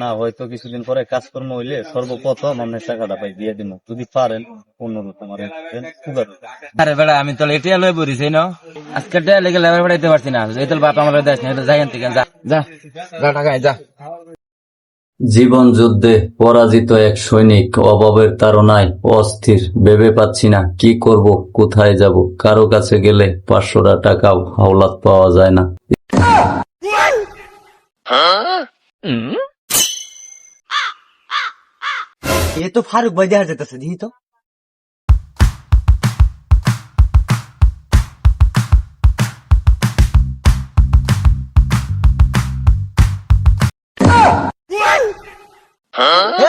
না হয়তো কিছুদিন পরে কাজকর্ম হইলে সর্বপ্রথম আপনার টাকাটা পাই দিয়ে দিব যদি পারেন আরে বেড়া আমি তো লয়ে না? আজকে লেগে লেবার বেড়াইতে পারছি না। এই তো বাপ আমার দেশ না যাই আনতে যা। যা যা টাকা যা। জীবন যুদ্ধে পরাজিত এক সৈনিক অভাবের তাড়নায় অস্থির ভেবে পাচ্ছি না কি করব কোথায় যাব কারও কাছে গেলে পাঁচশোটা টাকাও হাওলাত পাওয়া যায় না। এ তো ফারুক ভাই দেখা যেতেছে দিহি তো।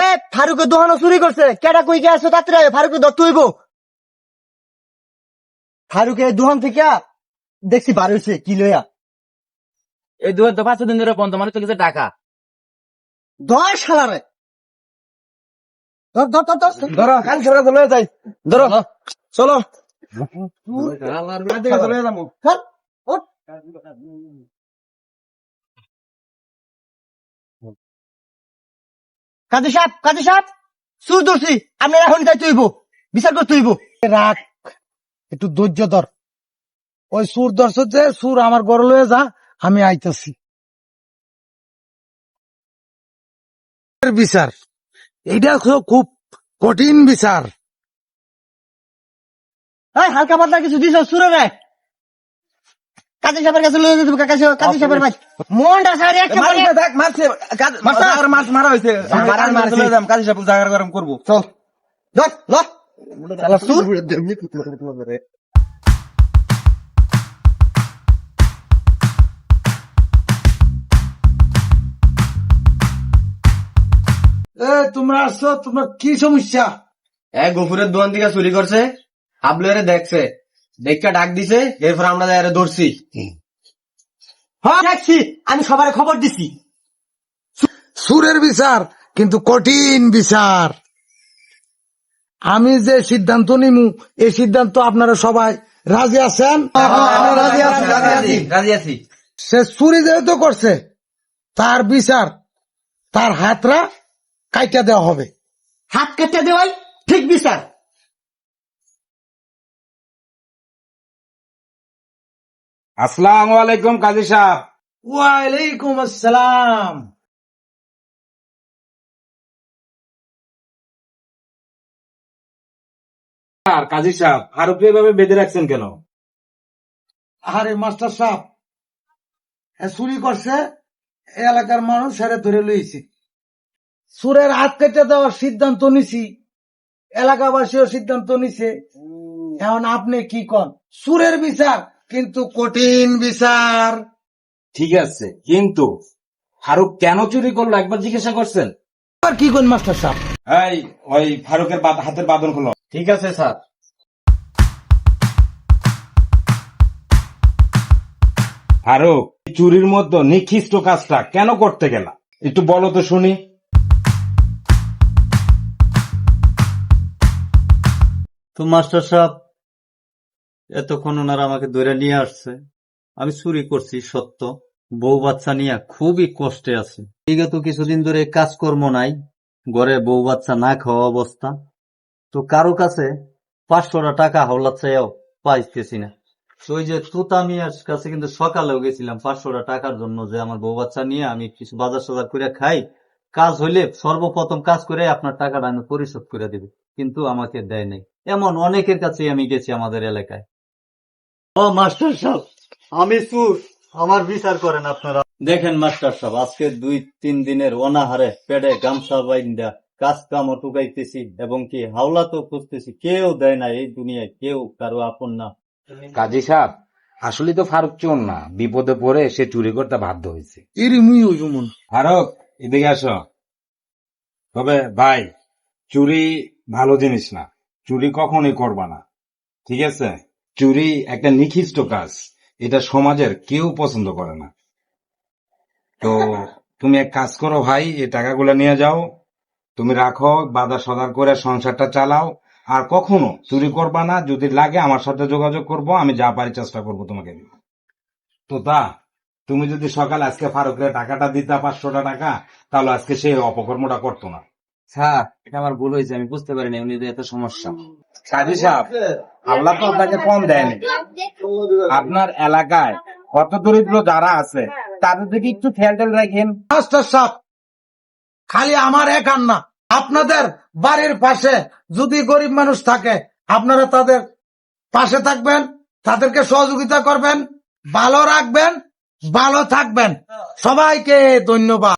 এ ফারুকের দোকানও চুরি করছে। কেটা কই গেছো তাড়াতাড়ি আয়, ফারুকের দত্ত হইব। ফারুকের দোকান থেকে দেখছি বার হইছে কি লইয়া? এই দু তো পাঁচ দিন ধরে বন্ধ মানে তো কিছু টাকা। দশ সালারে ধর ধর ধর ধর। ধরো কাল সরকার চলে যাই। ধরো চলো। চলে যাব কাজী সাহেব কাজী সাহেব সুর ধরছি। আপনি এখন যাই তুইব বিচার করতে হইব রাখ একটু ধৈর্য ধর। ওই সুর ধরছ যে সুর আমার গড় লয়ে যা। আমি আইতেছি। বিচার। এইটা খুব কঠিন বিচার। হালকা পাতলা কিছু দিছ সুরে রে। কাজী সাহেবের কাছে লয়ে যেতে কাজী কাজী সাহেবের ভাই। মনটা সারি একেবারে মারছে মারছে? মাছ মারা মারছে। কাজী সাহেব জাগার গরম করব। চল। ধর ল। এ তোমরা আসছো? তোমার কি সমস্যা? এক গফুরের দোকান থেকে চুরি করছে। হাবলুয়ারে দেখছে। দেখা ডাক দিছে এরপর আমরা যাই ধরছি। হ্যাঁ দেখছি। আমি সবার খবর দিছি। সুরের বিচার কিন্তু কঠিন বিচার। আমি যে সিদ্ধান্ত নিমু এই সিদ্ধান্ত আপনারা সবাই রাজি আছেন? আমরা রাজি আছি, রাজি রাজি আছি। সে চুরি যেহেতু করছে তার বিচার তার হাতরা কাইটা দেওয়া হবে। হাত কেটে দেওয়াই ঠিক বিচার। আসসালামু আলাইকুম কাজী সাহেব। ওয়ালাইকুম আসসালাম। আর কাজী সাহেব ফারুক এভাবে বেঁধে রাখছেন কেন? আরে মাস্টার সাহেব চুরি করছে এই এলাকার মানুষ সেরে ধরে লইছি। সুরের হাত কেটে দেওয়ার সিদ্ধান্ত নিছি। এলাকাবাসীও সিদ্ধান্ত নিছে। এখন আপনি কি কন? সুরের বিচার কিন্তু কঠিন বিচার। ঠিক আছে কিন্তু ফারুক কেন চুরি করল? একবার জিজ্ঞাসা করছেন। আর কি কোন মাস্টার সাহেব? এই ওই ফারুকের হাতের বাদন খোলো ঠিক আছে স্যার। ফারুক চুরির মধ্যে নিখিষ্ট কাজটা কেন করতে গেলা? একটু বলো তো শুনি। তো মাস্টার সাহেব এতক্ষণ ওনারা আমাকে ধরে নিয়ে আসছে। আমি চুরি করছি, সত্য। বউ বাচ্চা নিয়ে খুবই কষ্টে আছে। বিগত কিছুদিন ধরে কাজকর্ম নাই, ঘরে বউ বাচ্চা না খাওয়া অবস্থা। তো কারও কাছে পাঁচশোটা টাকা হাওলা চাইও পাইতেছি না। তো ওই যে তুতা মিয়ার কাছে কিন্তু সকালেও গেছিলাম পাঁচশোটা টাকার জন্য যে আমার বউ বাচ্চা নিয়ে আমি কিছু বাজার সাজার করে খাই। কাজ হইলে সর্বপ্রথম কাজ করে আপনার টাকাটা আমি পরিশোধ করে দিব। কিন্তু আমাকে দেয় নাই। এমন অনেকের কাছে আমি গেছি আমাদের এলাকায়। ও মাস্টার সাহেব আমি সুর আমার বিচার করেন আপনারা। দেখেন মাস্টার সাহেব আজকে দুই তিন দিনের অনাহারে পেটে গামছা বাইন্দা কাজ কামও টুকাইতেছি এবং কি হাওলা তো খুঁজতেছি কেউ দেয় না এই দুনিয়ায় কেউ কারও আপন না। কাজী সাহেব আসলে তো ফারুক চোর না। বিপদে পড়ে সে চুরি করতে বাধ্য হয়েছে। এরই মুই ওজুমন ফারুক এদিকে আসো। তবে ভাই চুরি ভালো জিনিস না। চুরি কখনোই করবা না। ঠিক আছে? চুরি একটা নিখিষ্ট কাজ। এটা সমাজের কেউ পছন্দ করে না। তো তুমি এক কাজ করো ভাই, এই টাকাগুলো নিয়ে যাও। তুমি রাখো বাজার সদার করে সংসারটা চালাও। আর কখনো চুরি করবা না। যদি লাগে আমার সাথে যোগাযোগ করব, আমি যা পারি চেষ্টা করব তোমাকে তো তা তুমি যদি সকাল আজকে ফারুকের টাকাটা দিতা, পাঁচশোটা টাকা, তাহলে আজকে সে অপকর্মটা করতো না। স্যার এটা আমার ভুল হয়েছে আমি বুঝতে পারিনি উনি এত সমস্যা। কাজী সাহেব আল্লাহ তো আপনাকে কম দেয়নি। আপনার এলাকায় কত দরিদ্র যারা আছে তাদের দিকে একটু খেয়াল টেয়াল রাখেন। মাস্টার সাহেব খালি আমার একার না আপনাদের বাড়ির পাশে যদি গরিব মানুষ থাকে আপনারা তাদের পাশে থাকবেন তাদেরকে সহযোগিতা করবেন ভালো রাখবেন ভালো থাকবেন। সবাইকে ধন্যবাদ।